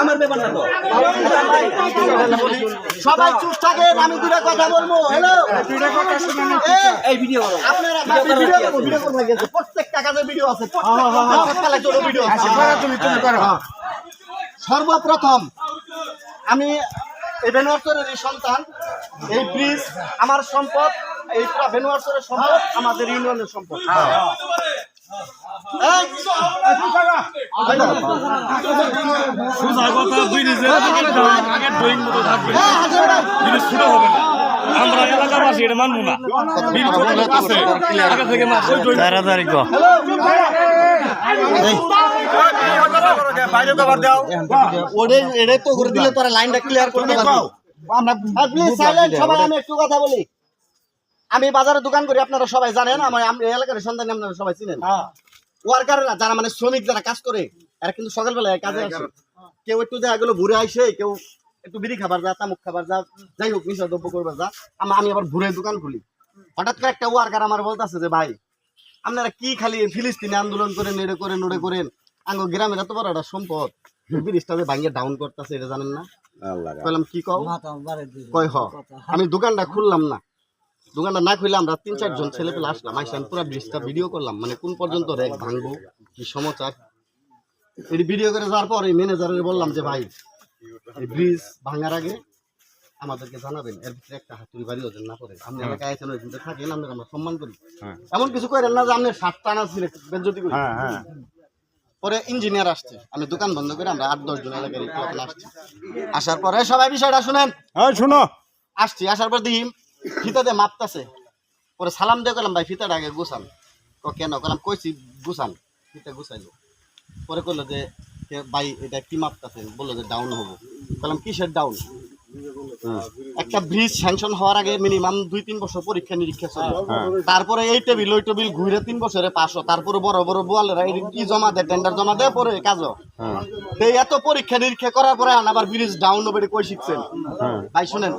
আমার ব্যাপার না তো সবাই চুপ থাকেন আমি দুটা কথা বলব। হ্যালো এই ভিডিও আপনারা ভিডিও ভিডিও প্রত্যেকটা আছে প্রত্যেকটা ভিডিও আছে। তুমি তুমি করো। সর্বপ্রথম আমি এই বেনুয়ারচরের সন্তান। এই ব্রিজ আমার সম্পদ। এই সম্পদ আমাদের ইউনিয়নের সম্পদ। সোজা কথা ব্রিজের আগের ড্রয়িং মতো থাকবে। হ্যাঁ, ছোট হবে না। আমরা এলাকাবাসী এটা মানবো না। ব্রিজ আছে? আগে থেকে মাস ওই ড্রয়িং ওরে এরে তো করে দিলে তোরা লাইনটা ক্লিয়ার করতে পারবি আমরা প্লিজ সাইলেন্ট সবাই আমি একটু কথা বলি। আমি বাজারে দোকান করি আপনারা সবাই জানেন আমার আমি এই এলাকার সন্তান আপনারা সবাই চিনেন। ওয়ার্কাররা যারা মানে শ্রমিক যারা কাজ করে এরা কিন্তু সকালবেলায় কাজে আসে। কেউ একটু দেখা গেলো ঘুরে আইসে কেউ একটু বিড়ি খাবার যা তামুক খাবার যা যাই হোক নিশা দ্রব্য করবার যা। আমা- আমি আবার ঘুরে দোকান খুলি। হঠাৎ করে একটা ওয়ার্কার আমার বলতেছে যে ভাই আপনারা কি খালি ফিলিস্তিনি আন্দোলন করেন এড়ে করেন ওড়ে করেন? আঙ্গ গ্রামের এত বড় একটা সম্পদ। ব্রিজটা যে ভাঙ্গে ডাউন করতেছে এটা জানেন না? কইলাম কি কও? কয় হ আমি দোকানটা খুললাম না। দোকানটা না খুললে আমরা তিন চারজন ছেলে পেলে আসলাম আইসা আমি পুরো ব্রিজটা ভিডিও করলাম মানে কোন পর্যন্ত রেক ভাঙবো কি সমাচার এটি ভিডিও করে যাওয়ার পর এই ম্যানেজারের বললাম যে ভাই এই ব্রিজ ভাঙার আগে আমাদেরকে জানাবেন এর ভিতরে একটা হাতুড়ি বাড়ি ওদের না করে আপনি এলাকায় আছেন ওই থাকেন আপনার আমরা সম্মান করি। এমন কিছু করেন না যে আপনি সাত টানা ছিল বেজ্জতি করি। পরে ইঞ্জিনিয়ার আসছে আমি দোকান বন্ধ করে আমরা আট দশ জন এলাকার আসছি। আসার পরে সবাই বিষয়টা শুনেন। শোনো। আসছি আসার পর দেখি ফিতাতে মাপতাছে। পরে সালাম দিয়ে করলাম ভাই, ফিতাটা আগে গুছান। ক, কেন? করলাম কইছি গুছান। ফিতা গুছাইলো। পরে করল যে ভাই, এটা কি মাপতাছে বলল যে, ডাউন হব। বললাম কিসের ডাউন? একটা ব্রিজ স্যাংশন হওয়ার আগে মিনিমাম দুই তিন বছর পরীক্ষা নিরীক্ষা চলে তারপরে এই টেবিল ওই টেবিল ঘুরে তিন বছরে পাঁচশো তারপরে বড় বড় বোয়ালেরা এই কি জমা দেয় টেন্ডার জমা দেয় পরে কাজও। এই এত পরীক্ষা নিরীক্ষা করার পরে আন আবার ব্রিজ ডাউন হবে কই শিখছেন? ভাই শুনেন।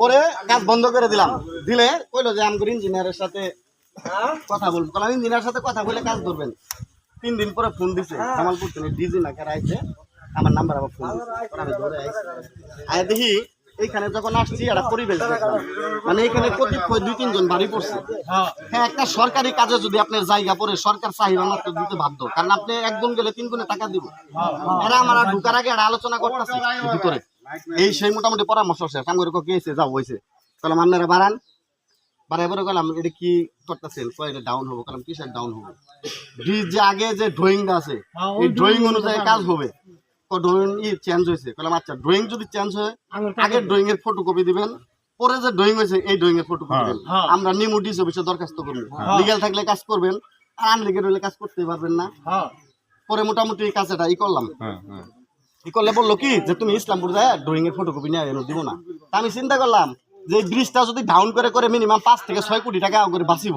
পরে কাজ বন্ধ করে দিলাম। দিলে কইলো যে আমগুর ইঞ্জিনিয়ারের সাথে কথা বলব। বললাম ইঞ্জিনিয়ারের সাথে কথা বলে কাজ ধরবেন। তিন দিন পরে ফোন দিছে জামালপুর থেকে ডিজি না কেন আইছে আমার নাম্বার আবার ফোন আইছি। দেখি, এইখানে যখন আসছি, একটা পরিবেশ মানে এখানে কতিপয় দুই, তিনজন বাড়ি পড়ছে। হ্যাঁ একটা সরকারি কাজে যদি আপনার জায়গা পড়ে সরকার চাহিদা মাত্র দিতে বাধ্য, কারণ আপনি একজন গেলে তিন গুণে টাকা দিব। এরা আমার আর ঢুকার আগে একটা আলোচনা করতেছে ভিতরে। এই সেই মোটামুটি পরামর্শ শেষ আমি কি হয়েছে যাও হয়েছে তাহলে আপনারা বাড়ান। বাড়াই পরে গেলাম এটা কি করতেছেন? কয়, এটা ডাউন হব। কারণ কিসের ডাউন হবে? যে আগে যে ড্রয়িংটা আছে, এই ড্রয়িং অনুযায়ী কাজ হবে। ড্রয়িং ই চেঞ্জ হয়েছে বললাম আচ্ছা ড্রয়িং যদি চেঞ্জ হয় আগের ড্রয়িং এর ফটোকপি দিবেন পরে যে ড্রয়িং হয়েছে এই ড্রয়িং এর ফটোকপি দিবেন। আমরা নিমু ডিস অফিসে দরখাস্ত করব। লিগেল থাকলে কাজ করবেন আর আনলিগেল হলে কাজ করতে পারবেন না। পরে মোটামুটি এই কাজটা ই করলাম। ই করলে বলল কি যে তুমি ইসলামপুর যায় ড্রয়িং এর ফটোকপি নিয়ে দিব না। আমি চিন্তা করলাম যে ব্রিজটা যদি ডাউন করে করে মিনিমাম পাঁচ থেকে ছয় কোটি টাকা করে বাঁচিব।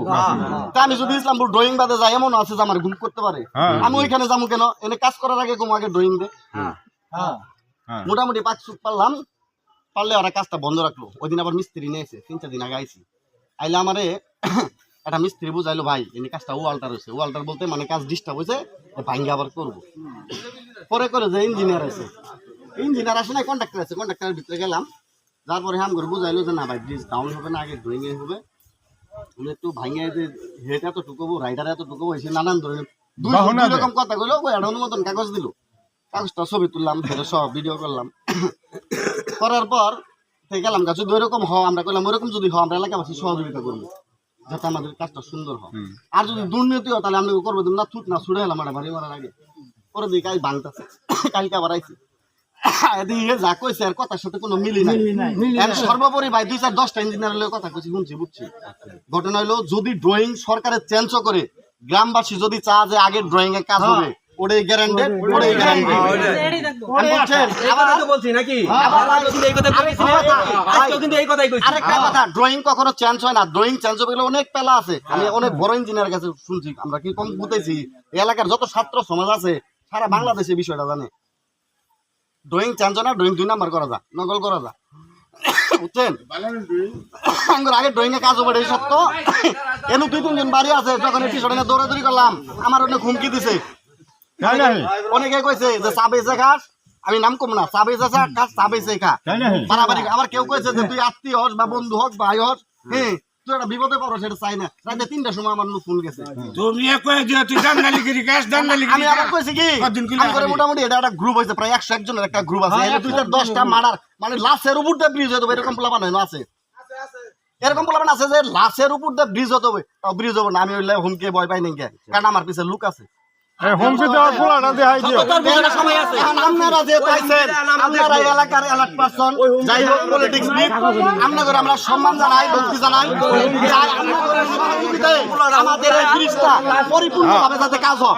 তা আমি যদি ইসলামপুর ড্রয়িং বাদে যাই এমন আছে যে আমার ঘুম করতে পারে। আমি ওইখানে যাব কেন? এনে কাজ করার আগে ঘুম আগে ড্রয়িং দে। মোটামুটি পাঁচ সুট পারলাম। পারলে ওরা কাজটা বন্ধ রাখল। ওই দিন আবার মিস্ত্রি নিয়ে এসে তিন চার দিন আগে আইছি। আইলে আমারে একটা মিস্ত্রি বুঝাইলো ভাই এনে কাজটা ওয়াল্টার হয়েছে। ওয়াল্টার বলতে মানে কাজ ডিস্টার্ব হয়েছে ভাঙ্গে আবার করব। পরে করে যে ইঞ্জিনিয়ার আছে ইঞ্জিনিয়ার আসে না কন্ট্রাক্টর আছে। কন্ট্রাক্টরের ভিতরে গেলাম। যার পরে হাম করে বুঝাইলো যে না ভাই ব্রিজ ডাউন হবে না আগে ড্রয়িং এ হবে। উনি একটু ভাঙে যে হেড এত টুকবো রাইডার এত টুকবো এসে নানান ধরনের দুই দুই রকম কথা কইলো ওই একটা অনুমোদন কাগজ দিল। কাগজটা ছবি তুললাম ফেরে সব ভিডিও করলাম। করার পর থেকে গেলাম গা যদি ওইরকম হয় আমরা করলাম ওইরকম যদি হয় আমরা এলাকাবাসী সহযোগিতা করব যাতে আমাদের কাজটা সুন্দর হয়। আর যদি দুর্নীতি হয় তাহলে আমি করব না থুট না ছুড়ে গেলাম একটা বাড়ি মারার আগে। পরে দিকে কাজ ভাঙতেছে কালকে আবার আইছি। এদিকে যা কইছে আর কথার সাথে কোনো মিলি নাই। সর্বোপরি ভাই দুই চার দশটা ইঞ্জিনিয়ার কথা কইছি শুনছি বুঝছি। ঘটনা হলো যদি ড্রয়িং সরকারের চেঞ্জও করে গ্রামবাসী যদি চা যে আগের ড্রয়িং এর কাজ হবে ওটাই গ্যারান্টেড ওটাই গ্যারান্টেড আবার বলছি নাকি? আবার কিন্তু এই কথা বলছি না আজকেও কিন্তু এই কথাই কইছি। আরেকটা কথা ড্রয়িং কখনো চেঞ্জ হয় না। ড্রয়িং চেঞ্জ হবে অনেক পেলা আছে। আমি অনেক বড় ইঞ্জিনিয়ার কাছে শুনছি আমরা কি কম বুঝতেছি এই এলাকার যত ছাত্র সমাজ আছে সারা বাংলাদেশে বিষয়টা জানে। ড্রয়িং হয় না ড্রয়িং দুই নাম্বার করা যা নকল করা যা। বুঝছেন? আঙ্গুর আগে কাজ এই সত্য। এনু দুই তিনজন বাড়ি আছে যখন এই পিছনে দৌড়াদৌড়ি করলাম আমার অনেক হুমকি দিছে। অনেকে কইছে যে চা বেচে খাস? আমি নাম কম না বেচে চা খাস চা বেচে খা। বাড়াবাড়ি আবার কেউ কইছে যে তুই আত্মীয় হস বা বন্ধু হোক ভাই হস। হ্যাঁ। তুই একটা বিপদে পড়ো সেটা চাই না। রাতে তিনটার সময় আমার ফোন গেছে। তুমি কয়ে দিও তুই দান্দালি গিরি গাছ দান্দালি আমি আবার কইছি কি? আমি করে মোটামুটি এটা একটা গ্রুপ হয়েছে প্রায় একশো একজনের একটা গ্রুপ আছে। এর দুই চার মার্ডার মানে লাশের উপর দিয়ে ব্রিজ হতে হবে এরকম পোলা বানানো আছে। এরকম পোলা আছে যে লাশের উপর দিয়ে ব্রিজ হতে হবে তাও ব্রিজ হবে না আমি হইলে হুমকে ভয় পাই নাই কে। কারণ আমার পিছে লুক আছে। হুমকি দেওয়ার পোলাটা দেখাই দিও। তোর বুঝানোর সময় আছে। এখন আপনারা যে পাইছেন আপনারা এলাকার এলাট পারসন যাই হোক পলিটিক্স নিক আপনাদের আমরা সম্মান জানাই ভক্তি জানাই। চাই আপনাদের সহযোগিতায় আমাদের এই ব্রিজটা পরিপূর্ণভাবে যাতে কাজ হয়।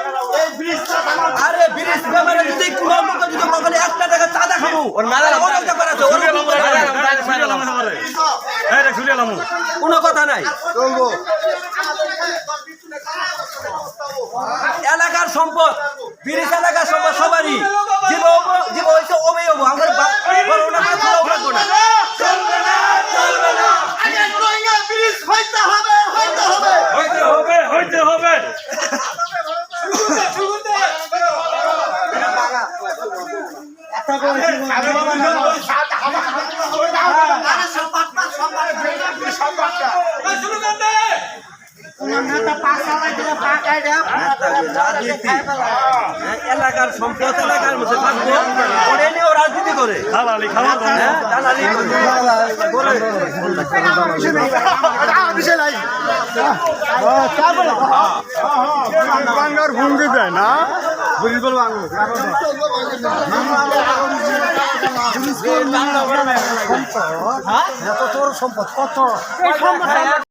আরে বিরিশ ব্যাপারে যদি কোনো লোক যদি কখনো একটা টাকা চাঁদা খাব ওর মেলা অনেক ব্যাপার আছে ওর এই রে কোনো কথা নাই। এলাকার সম্পদ বিরিশ এলাকার সম্পদ সবারই। জীব জীব হয়েছে ওবে হব আমরা 打着老板车 এলাকার সম্পদ এলাকার মধ্যে থাকব। ওরে নিয়েও রাজনীতি করে। দালালি খাওয়া দাওয়া দালালি করে। বাঙ্গার হুমকি দেয় না সম্পদ